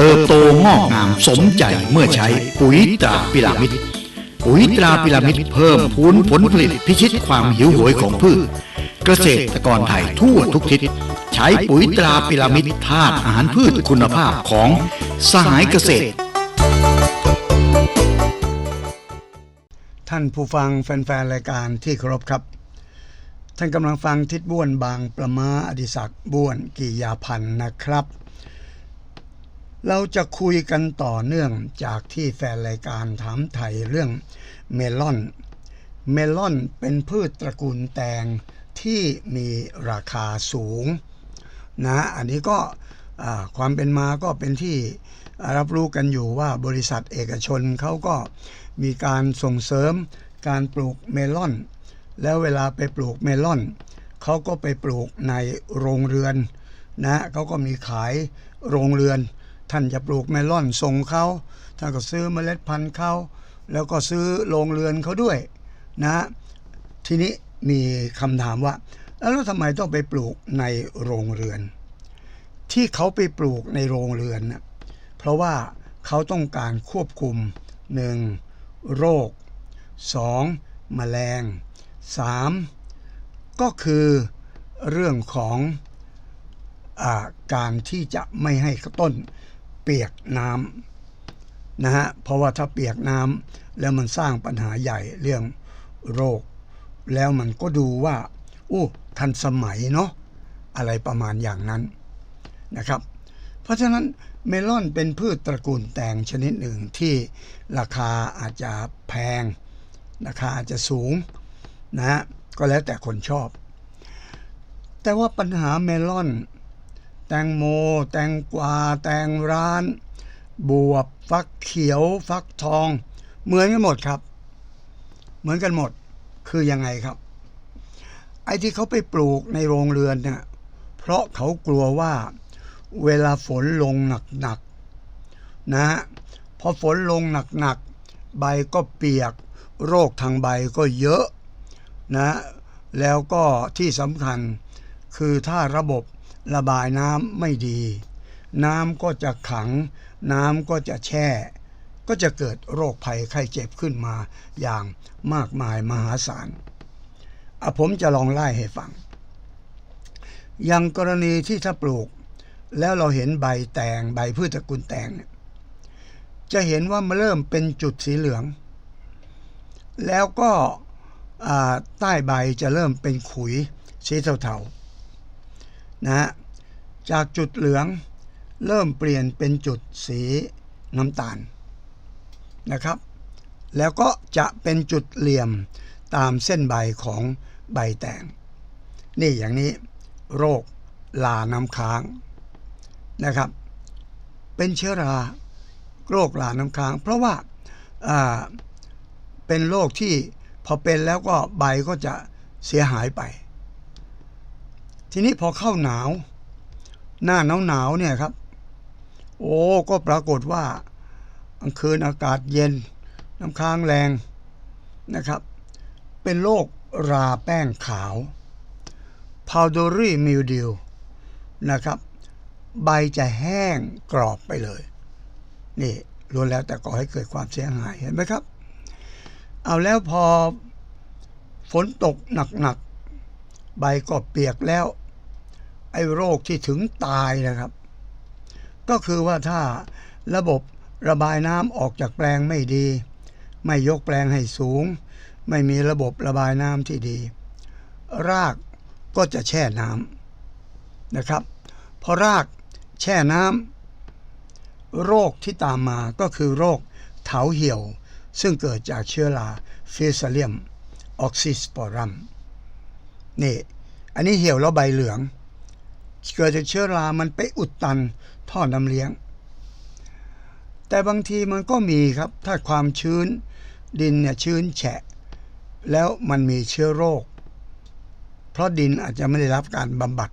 เติบโตงอกงามสมใจเมื่อใช้ปุ๋ยตราพิรามิดปุ๋ยตราพิรามิดเพิ่มพูนผลผลิตพิชิตความหิวโหยของพืช เกษตรกรไทยทั่วทุกทิศ ใช้ปุ๋ยตราพิรามิดธาตุอาหารพืชคุณภาพของสหายเกษตร ท่านผู้ฟังแฟนๆรายการที่เคารพครับ ท่านกำลังฟังทิศบ้วนบางประมาอดิศักดิ์บ้วนกิยาพันธ์นะครับ เราจะคุยกันต่อเนื่องจากที่แฟนรายการถามไทยเรื่องเมลอน เมลอนเป็นพืชตระกูลแตงที่มีราคาสูงนะ อันนี้ก็ความเป็นมาก็เป็นที่รับรู้กันอยู่ว่าบริษัทเอกชนเขาก็มีการส่งเสริมการปลูกเมลอน แล้วเวลาไปปลูกเมลอนเขาก็ไปปลูกในโรงเรือนนะเขาก็มีขายโรงเรือน ท่านจะปลูกเมลอนส่งเขาท่านก็ซื้อเมล็ดพันธุ์เขาแล้วก็ซื้อโรงเรือนเขาด้วยนะทีนี้มีคำถามว่า แล้วทำไมต้องไปปลูกในโรงเรือน ที่เขาไปปลูกในโรงเรือนน่ะเพราะว่าเขาต้องการควบคุม 1. โรค 2. แมลง 3. ก็คือเรื่องของอาการที่จะไม่ให้ต้น ปียกน้ำนะฮะเพราะว่าถ้าเปียกน้ำแล้วมันสร้างปัญหาใหญ่เรื่องโรค แล้วมันก็ดูว่าอู้ทันสมัยเนาะอะไรประมาณอย่างนั้นนะครับ เพราะฉะนั้นเมลอนเป็นพืชตระกูลแตงชนิดหนึ่งที่ราคาอาจจะแพง ราคาอาจจะสูงนะฮะก็แล้วแต่คนชอบ แต่ว่าปัญหาเมลอน แตงโม แตงกวา แตงร้าน บวบ ฟักเขียว ฟักทอง เหมือนกันหมดครับ เหมือนกันหมด คือยังไงครับ ไอ้ที่เขาไปปลูกในโรงเรือนเนี่ยเพราะเขากลัวว่าเวลาฝนลงหนักๆนะฮะพอฝนลงหนักๆใบก็เปียก โรคทางใบก็เยอะนะแล้วก็ที่สำคัญคือถ้าระบบ ระบายน้ำไม่ดี น้ำก็จะขัง น้ำก็จะแช่ ก็จะเกิดโรคภัยไข้เจ็บขึ้นมาอย่างมากมายมหาศาลอะผมจะลองไล่ให้ฟัง อย่างกรณีที่ถ้าปลูก แล้วเราเห็นใบแตงใบพืชตระกูลแตงเนี่ยจะเห็นว่ามันเริ่มเป็นจุดสีเหลือง แล้วก็ใต้ใบจะเริ่มเป็นขุยสีเทาๆ นะฮะจากจุดเหลืองเริ่มเปลี่ยนเป็นจุดสีน้ำตาลนะครับ แล้วก็จะเป็นจุดเหลี่ยมตามเส้นใบของใบแตงนี่อย่างนี้โรคลาน้ำค้างนะครับ เป็นเชื้อราโรคลาน้ำค้าง เพราะว่าอ่าเป็นโรคที่พอเป็นแล้วก็ใบก็จะเสียหายไป ทีนี้พอเข้าหนาว หน้าหนาวหนาวเนี่ยครับ โอ้ก็ปรากฏว่ากลางคืนอากาศเย็น น้ำค้างแรงนะครับ เป็นโรคราแป้งขาว powdery mildew นะครับ ใบจะแห้งกรอบไปเลย นี่ล้วนแล้วแต่ก่อให้เกิดความเสียหายเห็นไหมครับ เอาแล้วพอฝนตกหนัก ใบก็เปียกแล้ว ไอ้โรคที่ถึงตายนะครับ ก็คือว่าถ้าระบบระบายน้ำออกจากแปลงไม่ดี ไม่ยกแปลงให้สูง ไม่มีระบบระบายน้ำที่ดี รากก็จะแช่น้ำนะครับพอรากแช่น้ำโรคที่ตามมาก็คือโรคเถาเหี่ยว ซึ่งเกิดจากเชื้อราฟิสเลียมออกซิสปอรัม นี่ อันนี้เหี่ยวแล้วใบเหลือง เกิดจากเชื้อรา มันไปอุดตันท่อน้ำเลี้ยง แต่บางทีมันก็มีครับ ถ้าความชื้นดินเนี่ยชื้นแฉะ แล้วมันมีเชื้อโรค เพราะดินอาจจะไม่ได้รับการบำบัด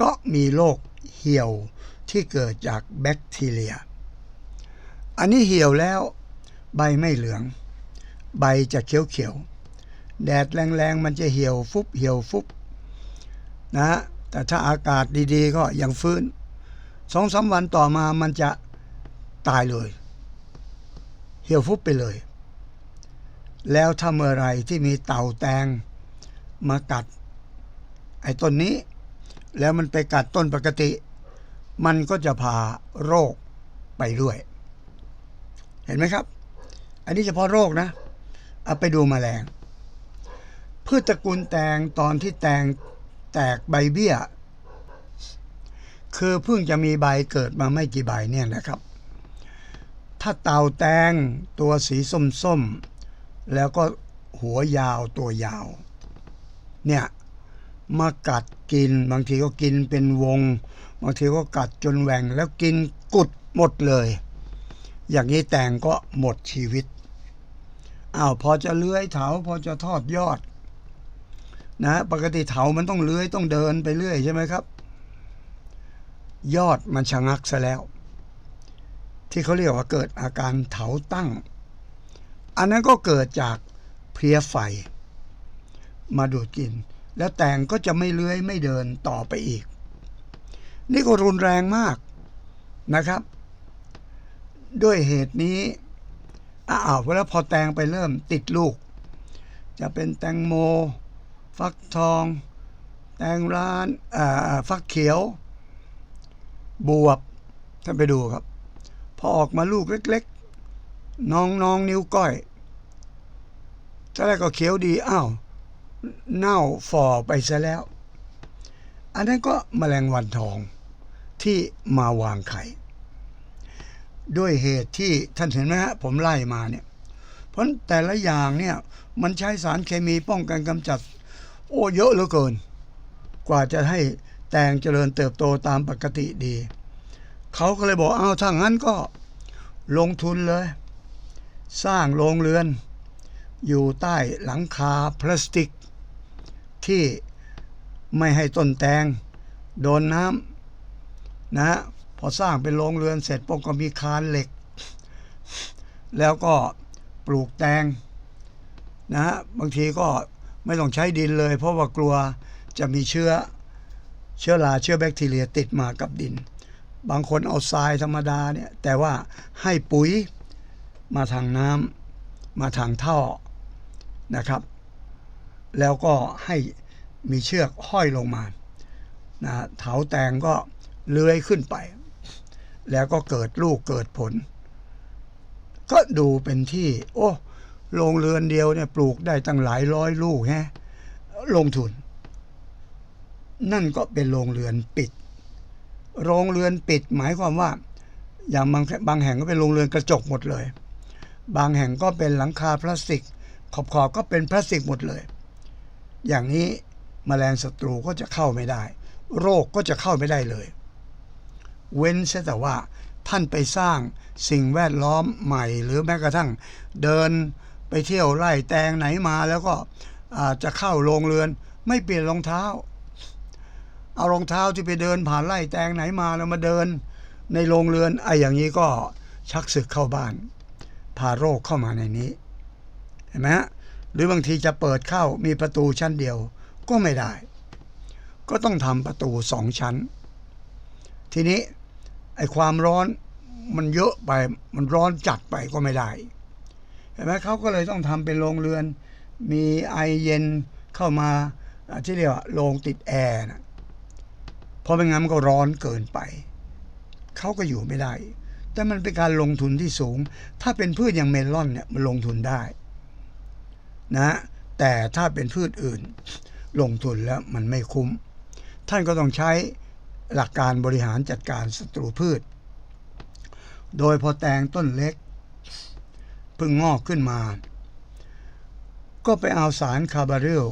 ก็มีโรคเหี่ยวที่เกิดจากแบคทีเรีย อันนี้เหี่ยวแล้วใบไม่เหลือง ใบจะเขียวๆ แดดแรงๆมันจะเหี่ยวฟุบเหี่ยวฟุบนะฮะแต่ถ้าอากาศดีๆ ก็ยังฟื้นสองสาวันต่อมามันจะตายเลย เหี่ยวฟุบไปเลย แล้วถ้าเมื่อไรที่มีเต่าแตงมากัด ไอ้ต้นนี้ แล้วมันไปกัดต้นปกติ มันก็จะพาโรคไปด้วย เห็นไหมครับ อันนี้เฉพาะโรคนะเอาไปดูมแมลง พืชตระกูลแตงตอนที่แตงแตกใบเบี้ย คือเพิ่งจะมีใบเกิดมาไม่กี่ใบเนี่ยนะครับ ถ้าเต่าแตงตัวสีส้มๆ แล้วก็หัวยาวตัวยาว เนี่ยมากัดกินบางทีก็กินเป็นวง บางทีก็กัดจนแหว่งแล้วกินกุดหมดเลย อย่างนี้แตงก็หมดชีวิตอ้าวพอจะเลื้อยเถาพอจะทอดยอด นะปกติเถามันต้องเลื้อยต้องเดินไปเรื่อยใช่ไหมครับ ยอดมันชะงักซะแล้ว ที่เขาเรียกว่าเกิดอาการเถาตั้ง อันนั้นก็เกิดจากเพลียไฟ มาดูดกิน แล้วแตงก็จะไม่เลื้อยไม่เดินต่อไปอีก นี่ก็รุนแรงมากนะครับ ด้วยเหตุนี้อ้าวแล้วพอแตงไปเริ่มติดลูก จะเป็นแตงโม ฟักทอง แตงร้านฟักเขียว บวบ ท่านไปดูครับ พอออกมาลูกเล็กๆ น้องน้องนิ้วก้อยตอนแรกก็เขียวดี อ้าว เน่าฝ่อไปซะแล้ว อันนั้นก็แมลงวันทองที่มาวางไข่ ด้วยเหตุที่ท่านเห็นไหมฮะผมไล่มาเนี่ย เพราะแต่ละอย่างเนี่ย มันใช้สารเคมีป้องกันกำจัด อ้เยอะเหลือเกิน กว่าจะให้แตงเจริญเติบโตตามปกติดี เขาก็เลยบอกเอาถ้างั้นก็ลงทุนเลย สร้างโรงเรือน อยู่ใต้หลังคาพลาสติก ที่ไม่ให้ต้นแตงโดนน้ำนะพอสร้างเป็นโรงเรือนเสร็จปุ๊บก็มีคานเหล็ก แล้วก็ปลูกแตงนะฮะบางทีก็ ไม่ต้องใช้ดินเลย เพราะว่ากลัวจะมีเชื้อเชื้อราเชื้อแบคทีเรียติดมากับดิน บางคนเอาทรายธรรมดาเนี่ยแต่ว่าให้ปุ๋ยมาทางน้ำมาทางท่อนะครับ แล้วก็ให้มีเชือกห้อยลงมานะเถาแตงก็เลื้อยขึ้นไป แล้วก็เกิดลูกเกิดผล ก็ดูเป็นที่ โอ้ โรงเรือนเดียวเนี่ยปลูกได้ตั้งหลายร้อยลูกแฮะลงทุน นั่นก็เป็นโรงเรือนปิด โรงเรือนปิดหมายความว่า อย่างบางบางแห่งก็เป็นโรงเรือนกระจกหมดเลย บางแห่งก็เป็นหลังคาพลาสติก ขอบๆก็เป็นพลาสติกหมดเลย อย่างนี้มแมลงศัตรูก็จะเข้าไม่ได้ โรคก็จะเข้าไม่ได้เลย เว้นแต่ว่าท่านไปสร้างสิ่งแวดล้อมใหม่ หรือแม้กระทั่งเดิน ไปเที่ยวไล่แตงไหนมาแล้วก็จจะเข้าโรงเรือน ไม่เปลี่ยนรองเท้า เอารองเท้าที่ไปเดินผ่านไล่แตงไหนมาแล้วมาเดิน ในโรงเรือนไอ้อย่างนี้ก็ชักศึกเข้าบ้าน พาโรคเข้ามาในนี้เห็นไหมฮะหรือบางทีจะเปิดเข้ามีประตูชั้นเดียวก็ไม่ได้ ก็ต้องทำประตูสองชั้น ทีนี้ไอ้ความร้อนมันเยอะไปมันร้อนจัดไปก็ไม่ได้ เห็นไหมเขาก็เลยต้องทำเป็นโรงเรือน มีไอเย็นเข้ามาอ่าที่เรียกว่าโรงติดแอร์นะเพราะไม่งั้นมันก็ร้อนเกินไป เขาก็อยู่ไม่ได้ แต่มันเป็นการลงทุนที่สูง ถ้าเป็นพืชอย่างเมลอนเนี่ยมันลงทุนได้ นะ แต่ถ้าเป็นพืชอื่น ลงทุนแล้วมันไม่คุ้ม ท่านก็ต้องใช้หลักการบริหารจัดการศัตรูพืช โดยพอแตงต้นเล็ก เพิ่งงอกขึ้นมา ก็ไปเอาสารคาร์บาริล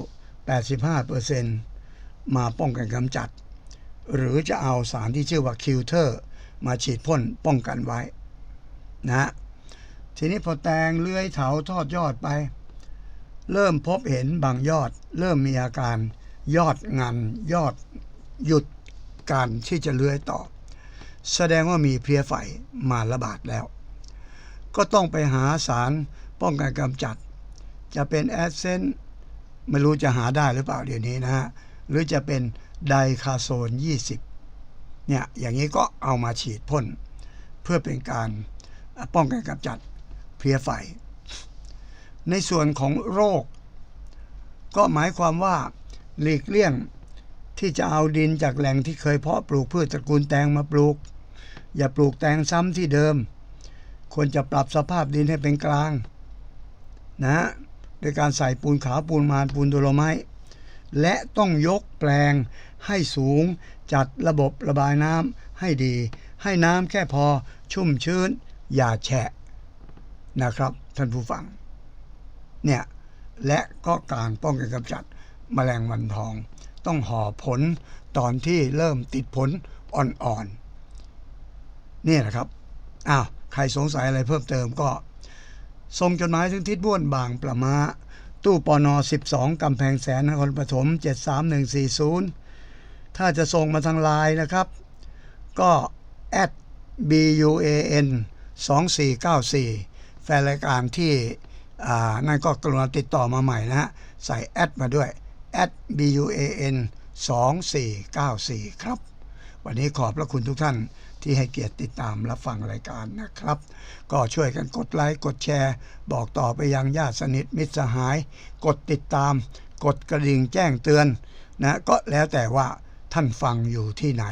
85%มาป้องกันกำจัด หรือจะเอาสารที่ชื่อว่าคิวเทอร์มาฉีดพ่นป้องกันไว้นะทีนี้พอแตงเลื้อยเถาทอดยอดไป เริ่มพบเห็นบางยอด เริ่มมีอาการยอดงันยอดหยุดการที่จะเลื้อยต่อ แสดงว่ามีเพลี้ยไฟมาระบาดแล้ว ก็ต้องไปหาสารป้องกันกำจัด จะเป็นแอสเซนไม่รู้จะหาได้หรือเปล่าเดี๋ยวนี้นะฮะ หรือจะเป็นไดคาโซน 20 เนี่ย อย่างนี้ก็เอามาฉีดพ่น เพื่อเป็นการป้องกันกำจัดเพลี้ยไฟ ในส่วนของโรค ก็หมายความว่าหลีกเลี่ยงที่จะเอาดินจากแหล่งที่เคยเพาะปลูกพืชตระกูลแตงมาปลูก อย่าปลูกแตงซ้ำที่เดิม ควรจะปรับสภาพดินให้เป็นกลาง นะโดยการใส่ปูนขาวปูนมานปูนโดโลไม้และต้องยกแปลงให้สูงจัดระบบระบายน้ำให้ดี ให้น้ำแค่พอชุ่มชื้น อย่าแฉะนะครับท่านผู้ฟัง เนี่ย และก็การป้องกันกำจัดแมลงวันทอง ต้องห่อผลตอนที่เริ่มติดผลอ่อนๆนี่แหละครับอ้าว ใครสงสัยอะไรเพิ่มเติมก็ส่งจดหมายถึงทิศบ้วนบางประมาตู้ปอนอ12กำแพงแสนนครปฐม73140 ถ้าจะส่งมาทางไลน์นะครับ ก็ at buan 2494 แฟนรายการที่นั่นก็กรุณาติดต่อมาใหม่นะฮะ ใส่แอดมาด้วย at buan 2494 ครับ วันนี้ขอบพระคุณทุกท่าน ที่ให้เกียรติติดตามรับฟังรายการนะครับ ก็ช่วยกันกดไลค์กดแชร์ บอกต่อไปยังญาติสนิทมิตรสหาย กดติดตาม กดกระดิ่งแจ้งเตือนนะก็แล้วแต่ว่าท่านฟังอยู่ที่ไหน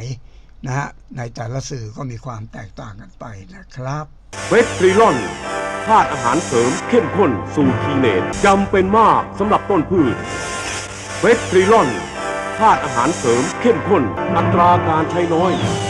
นะฮะในแต่ละสื่อก็มีความแตกต่างกันไปนะครับเวสตรีลอนธาตุอาหารเสริมเข้มข้นสูตรทีเนตจำเป็นมากสำหรับต้นพืชเวสตรีลอนธาตุอาหารเสริมเข้มข้นอัตราการใช้น้อย